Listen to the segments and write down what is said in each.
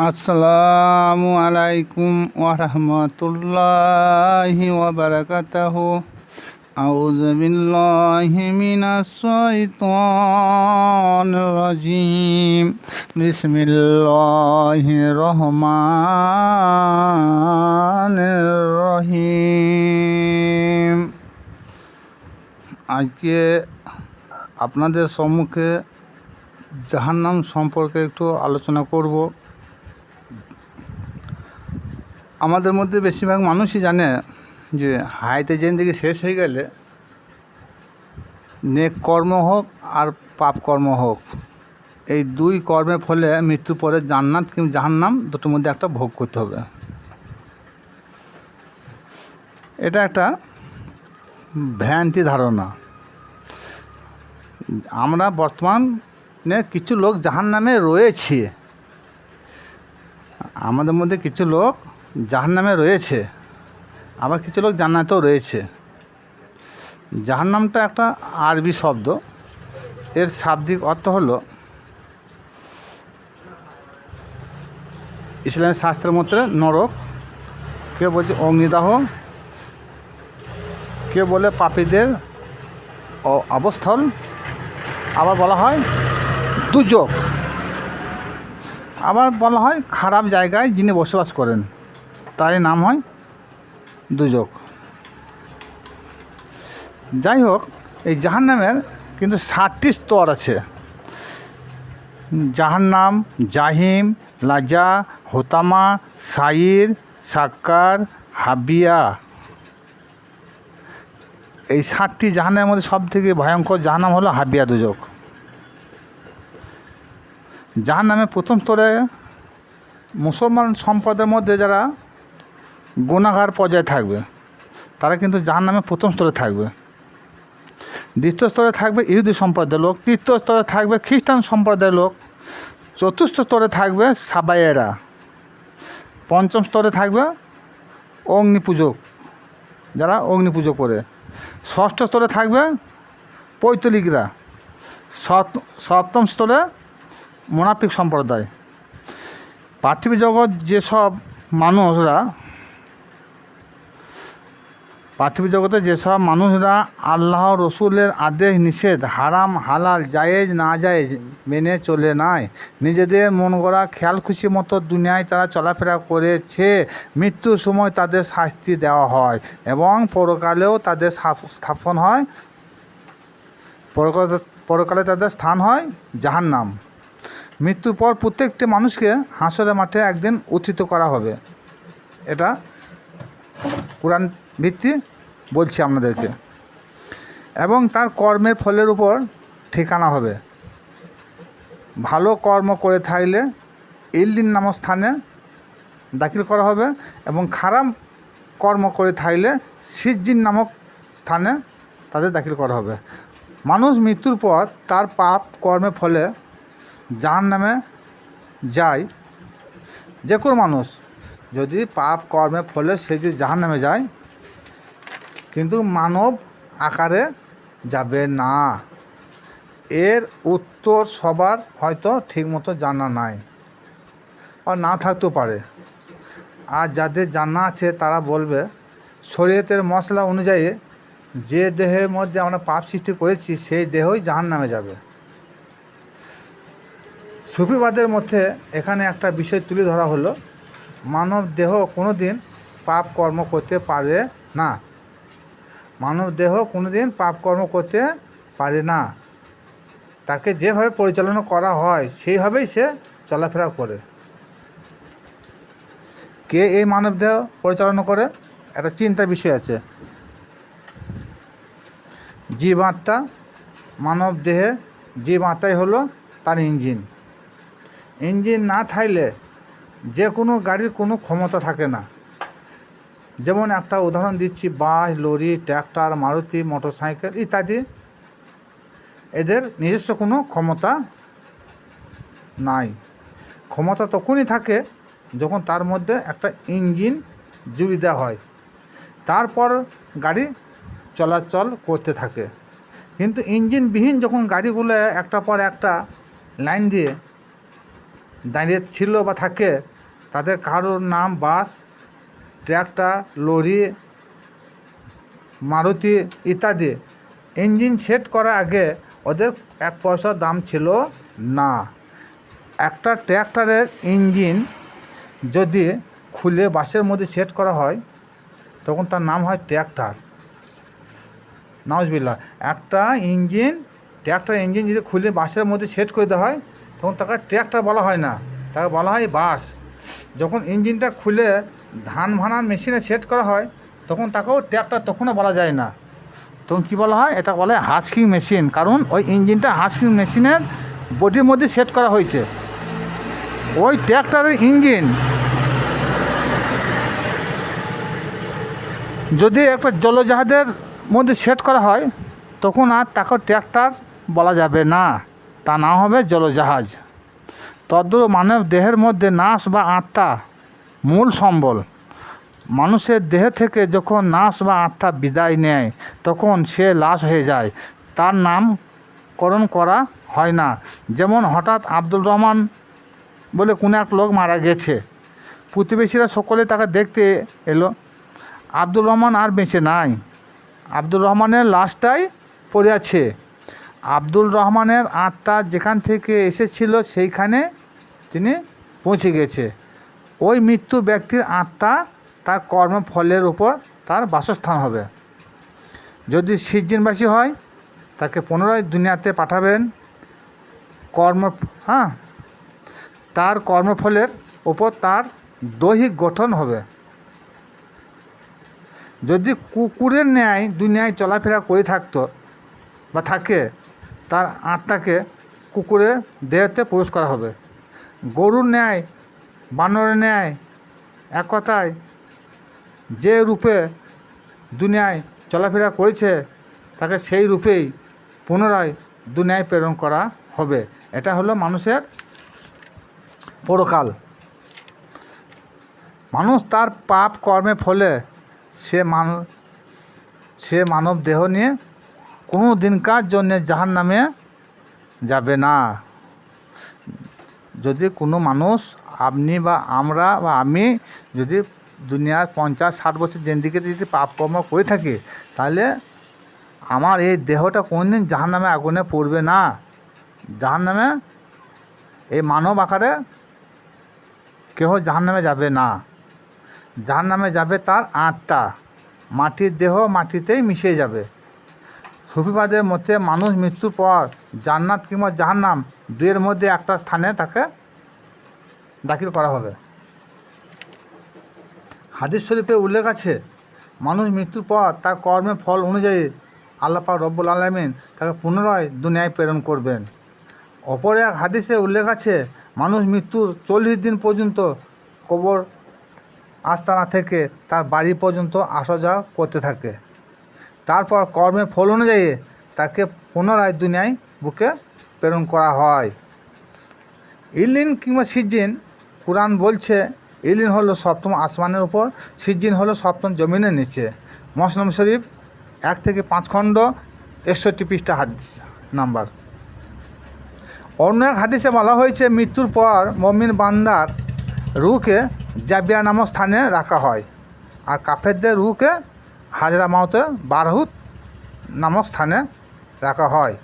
আসসালামু আলাইকুম ওরহমতুল্লাহি ওবরকাতহ أعوذ بالله من الشيطان الرجيم بسم الله الرحمن الرحيم আজকে আপনাদের সম্মুখে জাহান্নাম সম্পর্কে একটু আলোচনা করব আমাদের মধ্যে বেশিরভাগ মানুষই জানে যে হায়াতে জিন্দিগি শেষ হয়ে গেলে নেক কর্ম হোক আর পাপ কর্ম হোক। এই দুই কর্মের ফলে মৃত্যুর পরে জান্নাত কিংবা জাহান্নাম দুটোর মধ্যে একটা ভোগ করতে হবে। এটা একটা ভ্রান্তি ধারণা। আমরা বর্তমানে কিছু লোক জাহান নামে রয়েছে। আমাদের মধ্যে কিছু লোক জাহান নামে রয়েছে। আবার কিছু লোক জান্নাতেও রয়েছে। জাহান নামটা একটা আরবি শব্দ। এর শাব্দিক অর্থ হলো ইসলামের শাস্ত্রের মধ্যে নরক। কেউ বলছে অগ্নিদাহ। কেউ বলে পাপীদের অ- অবস্থল। আবার বলা হয় দুযোগ আবার বলা হয় খারাপ জায়গায় যিনি বসবাস করেন। তারই নাম হয় দুজক। যাই হোক এই জাহান্নামের কিন্তু ষাটটি স্তর আছে। জাহান্নাম, জাহিম, লাজা, হোতামা, সাইর, সাক্কার, হাবিয়া। এই ষাটটি জাহান্নামের মধ্যে সব থেকে ভয়ঙ্কর জাহান্নাম হলো হাবিয়া দুজক। জাহান্নামে প্রথম স্তরে মুসলমান সম্পদের মধ্যে যারা গুণাগার পর্যায়ে থাকবে। তারা কিন্তু যার জাহান্নামে প্রথম স্তরে থাকবে। দ্বিতীয় স্তরে থাকবে ইহুদি সম্প্রদায়ের লোক, তৃতীয় স্তরে থাকবে খ্রিস্টান সম্প্রদায়ের লোক, চতুর্থ স্তরে থাকবে সাবাইয়েরা পঞ্চম স্তরে থাকবে অগ্নি পূজক যারা অগ্নি পুজো করে। ষষ্ঠ স্তরে থাকবে পৈতলিকরা সপ্ত- সপ্তম স্তরে মোনাফিক সম্প্রদায়। পার্থিবী জগৎ যেসব মানুষরা পার্থিবী জগতে যেসব মানুষরা আল্লাহ রসুলের আদেশ নিষেধ, হারাম, হালাল, জায়েজ, না জায়েজ মেনে চলে নাই। নিজেদের মন গড়া খেয়াল খুশি মতো দুনিয়ায় তারা চলাফেরা করেছে। মৃত্যুর সময় তাদের শাস্তি দেওয়া হয় এবং পরকালেও তাদের স্থাপন হয়। পরকালে পরকালে তাদের স্থান হয় জাহান্নাম। মৃত্যুর পর প্রত্যেকটি মানুষকে হাসরের মাঠে একদিন উত্থিত করা হবে। এটা কোরআন ভিত্তি বলছি আপনাদেরকে। এবং তার কর্মের ফলের উপর ঠিকানা হবে। ভালো কর্ম করে থাকলে ইল্লিন নামক স্থানে দাখিল করা হবে এবং খারাপ কর্ম করে থাকলে সিজ্জিন নামক স্থানে তাদের দাখিল করা হবে। মানুষ মৃত্যুর পর তার পাপ কর্মের ফলে জাহান নামে যায় যে কোনো মানুষ। যদি পাপ কর্মের ফলে সে যে জাহান নামে যায় কিন্তু মানব আকারে যাবে না। এর উত্তর সবার হয়তো ঠিকমতো জানা নাই আর না থাকতেও পারে। আর যাদের জানা আছে তারা বলবে, শরীয়তের মশলা অনুযায়ী যে দেহের মধ্যে আমরা পাপ সৃষ্টি করেছি, সেই দেহই জাহান নামে যাবে। সুফিবাদের মধ্যে এখানে একটা বিষয় তুলে ধরা হলো, মানব দেহ কোনো দিন পাপ কর্ম করতে পারে না। মানব দেহ কোনো দিন পাপ কর্ম করতে পারে না। তাকে যেভাবে পরিচালনা করা হয়, সেইভাবেই সে চলাফেরা করে। কে এই মানব দেহ পরিচালনা করে? একটা চিন্তার বিষয় আছে। জীব আত্মা মানব দেহে জীব আত্মাই হলো তার ইঞ্জিন। ইঞ্জিন না থাকলে যে কোনো গাড়ির কোনো ক্ষমতা থাকে না। যেমন একটা উদাহরণ দিচ্ছি, bus, lorry, tractor, Maruti, motorcycle ইত্যাদি। এদের নিজস্ব কোনো ক্ষমতা নাই। ক্ষমতা তখনই থাকে যখন তার মধ্যে একটা ইঞ্জিন জুড়ে দেওয়া হয়। তারপর গাড়ি চলাচল করতে থাকে। কিন্তু ইঞ্জিনবিহীন যখন গাড়িগুলো একটা পর একটা লাইন দিয়ে দাঁড়িয়ে ছিল বা থাকে, তাদের কারোর নাম বাস ট্র্যাক্টর, লরি, মারুতি ইত্যাদি। ইঞ্জিন সেট করার আগে ওদের এক পয়সা দাম ছিল না। একটা ট্র্যাক্টরের ইঞ্জিন যদি খুলে বাসের মধ্যে সেট করা হয়, তখন তার নাম হয় ট্র্যাক্টর। নাউজবিল্লা একটা ইঞ্জিন ট্র্যাক্টর ইঞ্জিন যদি খুলে বাসের মধ্যে সেট করে দেওয়া হয়, তখন তাকে ট্র্যাক্টর বলা হয় না। তাকে বলা হয় বাস যখন ইঞ্জিনটা খুলে ধান ভানার মেশিনে সেট করা হয়, তখন তাকেও ট্র্যাক্টর তখনও বলা যায় না। তখন কী বলা হয়? এটা বলে হাস্কিং মেশিন, কারণ ওই ইঞ্জিনটা হাস্কিং মেশিনের বডির মধ্যে সেট করা হয়েছে। ওই ট্র্যাক্টরের ইঞ্জিন যদি একটা জলজাহাজের মধ্যে সেট করা হয়, তখন আর তাকে ট্র্যাক্টর বলা যাবে না। তা না হবে জলজাহাজ। তদ্রূপ মানব দেহের মধ্যে নাশ বা আত্মা মূল সম্বল। মানুষের দেহ থেকে যখন নাশ বা আত্মা বিদায় নেয়, তখন সে লাশ হয়ে যায়। তার নামকরণ করা হয় না। যেমন হঠাৎ আব্দুল রহমান বলে কোনো এক লোক মারা গেছে। প্রতিবেশীরা সকলে তাকে দেখতে এলো। আব্দুল রহমান আর বেঁচে নাই। আব্দুল রহমানের লাশটাই পড়ে আছে। আব্দুল রহমানের আত্মা যেখান থেকে এসেছিল, সেইখানে তিনি পৌঁছে গেছে। ওই মৃত্যু ব্যক্তির আত্মা তার কর্মফলের উপর তার বাসস্থান হবে। যদি সিজ্জিনবাসী হয়, তাকে পুনরায় দুনিয়াতে পাঠাবেন। কর্ম হ্যাঁ তার কর্মফলের ওপর তার দৈহিক গঠন হবে। যদি কুকুরের ন্যায়, দুনিয়ায় চলাফেরা করে থাকতো বা থাকে, তার আত্মাকে কুকুরের দেহতে প্রবেশ করা হবে। গরুর ন্যায় বানরের ন্যায় এক কথায় যে রূপে দুনিয়ায় চলাফেরা করেছে, তাকে সেই রূপেই পুনরায় দুনিয়ায় প্রেরণ করা হবে। এটা হলো মানুষের পরকাল। মানুষ তার পাপ কর্মের ফলে সে মান, সে মানব দেহ নিয়ে কোনো দিনকার জন্যে জাহান নামে যাবে না। যদি কোনো মানুষ আপনি বা আমরা বা আমি যদি দুনিয়ার পঞ্চাশ, ষাট বছর জেন্দিকে যদি পাপ কর্ম করে থাকি, তাহলে আমার এই দেহটা কোনদিন জাহান নামে আগুনে পড়বে না। জাহান নামে এই মানব আকারে কেহ জাহান নামে যাবে না। যার নামে যাবে তার আত্মা। মাটির দেহ মাটিতেই মিশে যাবে। সুফিবাদের মধ্যে মানুষ মৃত্যুর পর জান্নাত কিংবা জাহান্নাম দুয়ের মধ্যে একটা স্থানে তাকে দাখিল করা হবে। হাদিস শরীফে উল্লেখ আছে, মানুষ মৃত্যুর পর তার কর্মের ফল অনুযায়ী আল্লাপা রব্বুল আলমিন তাকে পুনরায় দুনিয়ায় প্রেরণ করবেন। অপর এক হাদিসে উল্লেখ আছে, মানুষ মৃত্যুর চল্লিশ দিন পর্যন্ত কবর আস্তানা থেকে তার বাড়ি পর্যন্ত আসা যাওয়া করতে থাকে। তারপর কর্মের ফল অনুযায়ী তাকে পুনরায় দুনিয়ায় বুকে প্রেরণ করা হয়। ইলিন কিংবা সিজিন কোরআন বলছে ইলিন হলো সপ্তম আসমানের উপর সিজিন হলো সপ্তম জমিনের নিচে। মসলম শরীফ, এক থেকে পাঁচ খণ্ড একষট্টি পৃষ্ঠা হাদিস নাম্বার। অন্য এক হাদিসে বলা হয়েছে, মৃত্যুর পর মমিন বান্দার রুকে জাবিয়া নামক স্থানে রাখা হয়। আর কাফেরদের রুকে হাজরা মাউতের বারহুত নামক স্থানে রাখা হয়।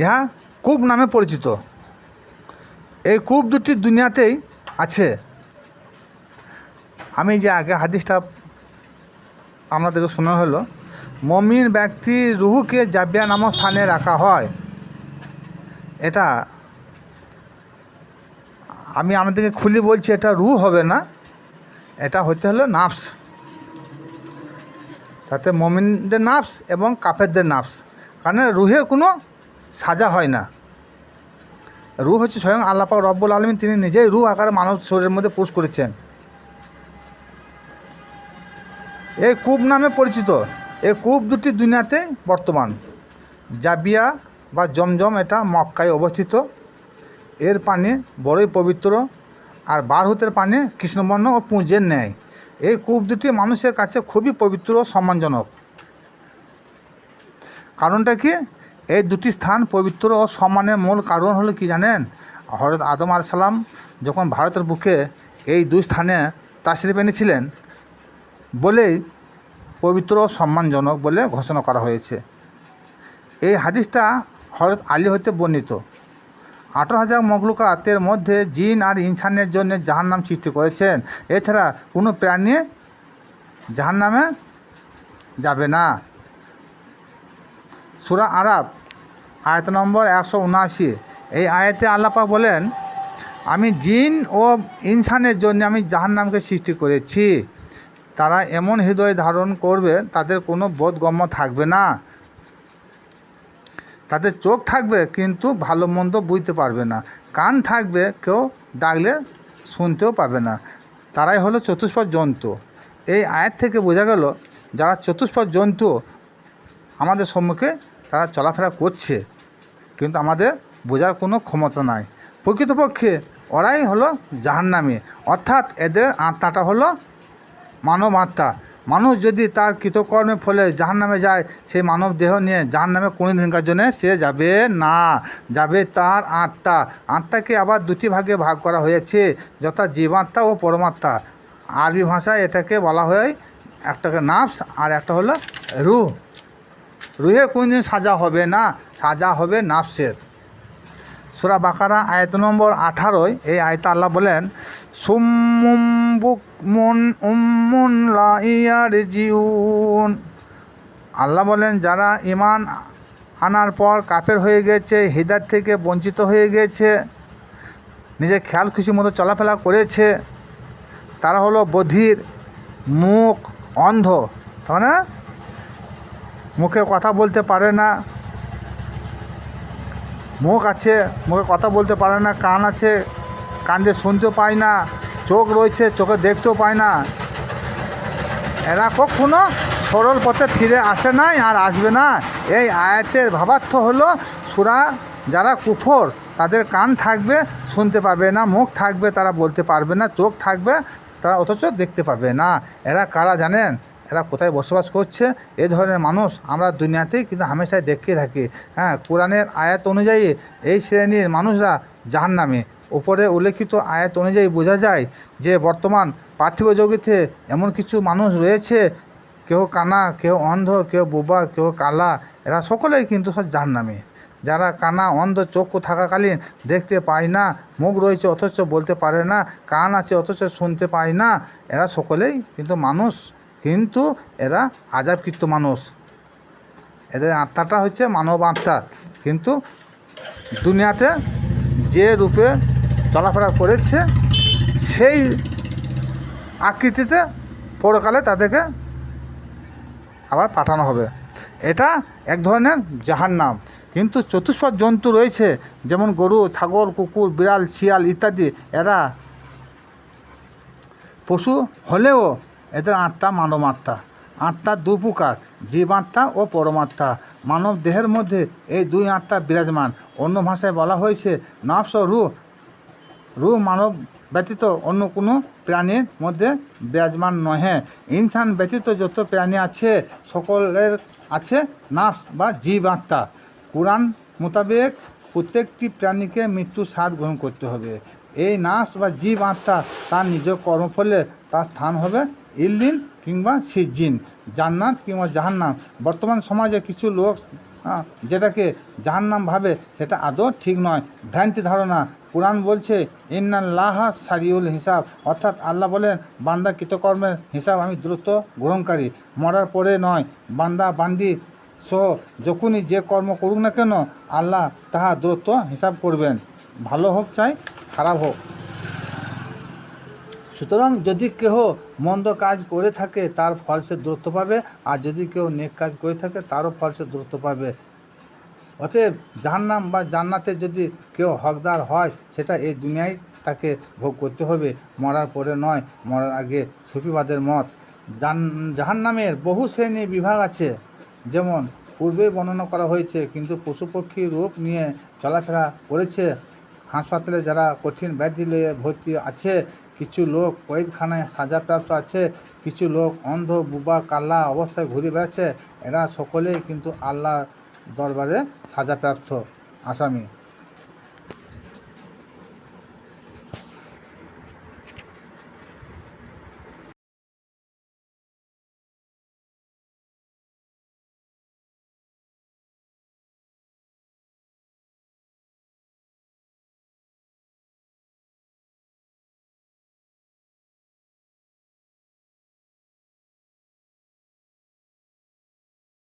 ইহা কূপ নামে পরিচিত। এই কূপ দুটি দুনিয়াতেই আছে। আমি যে আগে হাদিসটা আপনাদেরকে শোনা হলো, মমিন ব্যক্তি রুহুকে জাবিয়া নামক স্থানে রাখা হয়। এটা আমি আপনাদেরকে খুলে বলছি, এটা রু হবে না। এটা হতে হলো নাফস। তাতে মমিনদের নাফস এবং কাফেরদের নাফস। কারণ রুহের কোনো সাজা হয় না। রু হচ্ছে স্বয়ং আল্লাপাক রব্বুল আলমিন, তিনি নিজেই রু আকারে মানব শরীরের মধ্যে পোষ করেছেন। এই কূপ নামে পরিচিত। এই কূপ দুটি দুনিয়াতে বর্তমান। জাবিয়া বা জমজম এটা মক্কায় অবস্থিত। এর পানি বড়ই পবিত্র আর বারহুতের পানি কৃষ্ণবর্ণ ও পুঁজের ন্যায়। এই কূপ দুটি মানুষের কাছে খুবই পবিত্র ও সম্মানজনক। কারণটা কি? এই দুটি স্থান পবিত্র ও সম্মানের মূল কারণ হলো কি জানেন? হরত আদম আলাইসাল্লাম যখন ভারতের বুকে এই দুই স্থানে তাশরিফ এনেছিলেন বলেই পবিত্র ও সম্মানজনক বলে ঘোষণা করা হয়েছে। এই হাদিসটা হরত আলী হতে বর্ণিত। আঠারো হাজার মখলুকাতের মধ্যে জিন আর ইনসানের জন্য জাহান্নাম সৃষ্টি করেছেন। এছাড়া কোনো প্রাণী জাহান্নামে যাবে না। সুরা আরাব আয়াত নম্বর একশো উনআশি। এই আয়াতে আল্লাপা বলেন, আমি জিন ও ইনসানের জন্য আমি জাহান্নামকে সৃষ্টি করেছি। তারা এমন হৃদয় ধারণ করবে, তাদের কোনো বোধগম্য থাকবে না। তাদের চোখ থাকবে কিন্তু ভালো মন্দ বুঝতে পারবে না। কান থাকবে কেউ ডাকলে শুনতেও পাবে না। তারাই হলো চতুষ্পদ জন্তু। এই আয়ের থেকে বোঝা গেল, যারা চতুষ্পদ জন্তু, আমাদের সম্মুখে তারা চলাফেরা করছে। কিন্তু আমাদের বোঝার কোনো ক্ষমতা নাই। প্রকৃতপক্ষে ওরাই হলো জাহান্নামী। অর্থাৎ এদের আত্মাটা হলো মানব আত্মা মানুষ যদি তার কৃতকর্মের ফলে জাহান্নামে যায়, সেই মানব দেহ নিয়ে জাহান্নামে কোনো দিনকার জন্য সে যাবে না, যাবে তার আত্মা। আত্মাকে আবার দুটি ভাগে ভাগ করা হয়েছে, যথা জীবাত্মা ও পরমাত্মা। আরবি ভাষায় এটাকে বলা হয় একটাকে নাফস, আর একটা হলো রুহ। রুহের কোনদিন সাজা হবে না, সাজা হবে নাফসের। সুরা বাকারা, আয়ত নম্বর আঠারোয় এই আয়তা আল্লাহ বলেন উম্মুন লা ইয়ারজিউন। আল্লাহ বলেন, যারা ইমান আনার পর কাপের হয়ে গেছে হৃদার থেকে বঞ্চিত হয়ে গেছে, নিজের খেয়াল খুশি মতো চলাফেরা করেছে, তারা হলো বধির, মুখ অন্ধ। তার মানে মুখে কথা বলতে পারে না মুখ আছে, মুখে কথা বলতে পারে না, কান আছে, কান দিয়ে শুনতেও পায় না, চোখ রয়েছে, চোখে দেখতেও পায় না। এরা কখনো সরল পথে ফিরে আসে নাই আর আসবে না। এই আয়াতের ভাবার্থ হলো, সুরা যারা কুফর, তাদের কান থাকবে, শুনতে পাবে না, মুখ থাকবে, তারা বলতে পারবে না, চোখ থাকবে, তারা অথচ দেখতে পাবে না। এরা কারা জানেন? এরা কোথায় বসবাস করছে, এ ধরনের মানুষ আমরা দুনিয়াতেই কিন্তু হামেশাই দেখতে থাকি। হ্যাঁ কোরআনের আয়াত অনুযায়ী এই শ্রেণির মানুষরা জাহান্নামে। উপরে উল্লেখিত আয়াত অনুযায়ী বোঝা যায় যে বর্তমান পার্থিব জগতে এমন কিছু মানুষ রয়েছে কেউ কানা কেউ অন্ধ কেউ বোবা কেউ কালা, এরা সকলেই কিন্তু সব জাহান্নামে। যারা কানা, অন্ধ, চক্ষু থাকাকালীন দেখতে পায় না, মুখ রয়েছে অথচ বলতে পারে না, কান আছে অথচ শুনতে পায় না, এরা সকলেই কিন্তু মানুষ। কিন্তু এরা আজাবকৃত মানুষ। এদের আত্মাটা হচ্ছে মানব আত্মা। কিন্তু দুনিয়াতে যে রূপে চলাফেরা করেছে, সেই আকৃতিতে পরকালে তাদেরকে আবার পাঠানো হবে। এটা এক ধরনের জাহার জাহান্নাম। কিন্তু চতুষ্পদ জন্তু রয়েছে, যেমন গরু, ছাগল, কুকুর, বিড়াল, শিয়াল ইত্যাদি। এরা পশু হলেও এদের আত্মা মানব আত্মা আত্মা দু প্রকার জীবাত্মা ও পরমাত্মা। মানব দেহের মধ্যে এই দুই আত্মা বিরাজমান। অন্য ভাষায় বলা হয়েছে, নফস ও রুহ। রুহ মানব ব্যতীত অন্য কোনো প্রাণীর মধ্যে বিরাজমান নহে। ইনসান ব্যতীত যত প্রাণী আছে, সকলের আছে নাফস বা জীব আত্মা কোরআন মোতাবেক প্রত্যেকটি প্রাণীকে মৃত্যু স্বাদ গ্রহণ করতে হবে। এই নাশ বা জীব আত্মা তার নিজ কর্মফলে তার স্থান হবে ইল্লিন কিংবা সিজিন জান্নাত কিংবা জাহান্নাম। বর্তমান সমাজে কিছু লোক যেটাকে জাহান্নাম ভাবে সেটা আদৌ ঠিক নয়। ভ্রান্তি ধারণা, কোরআন বলছে, ইন্নাল্লাহা সারিউল হিসাব। অর্থাৎ আল্লাহ বলেন, বান্দা কৃতকর্মের হিসাব আমি দ্রুত গ্রহণকারী, মরার পরে নয়। বান্দা, বান্দি সহ যখনই যে কর্ম করুক না কেন, আল্লাহ তাহা দ্রুত হিসাব করবেন। ভালো হোক চাই খারাপ হোক। সুতরাং যদি কেহ মন্দ কাজ করে থাকে, তার ফল সে দূরত্ব পাবে, আর যদি কেউ নেক কাজ করে থাকে, তারও ফল সে দূরত্ব পাবে। অতএব জাহান্নাম বা জান্নাতে যদি কেউ হকদার হয়, সেটা এই দুনিয়ায় তাকে ভোগ করতে হবে। মরার পরে নয়, মরার আগে সুফিবাদের মত। জান, জাহান্নামের বহু শ্রেণি বিভাগ আছে। যেমন পূর্বে বর্ণনা করা হয়েছে, কিন্তু পশু পক্ষী রূপ নিয়ে চলাফেরা করেছে। হাসপাতালে যারা কঠিন ব্যাধি নিয়ে ভর্তি আছে, কিছু লোক কয়েকখানায় সাজাপ্রাপ্ত আছে, কিছু লোক অন্ধ, বুবা, কাল্লা অবস্থায় ঘুরে বেড়াচ্ছে, এরা সকলেই কিন্তু আল্লাহ দরবারে সাজাপ্রাপ্ত, আসামি।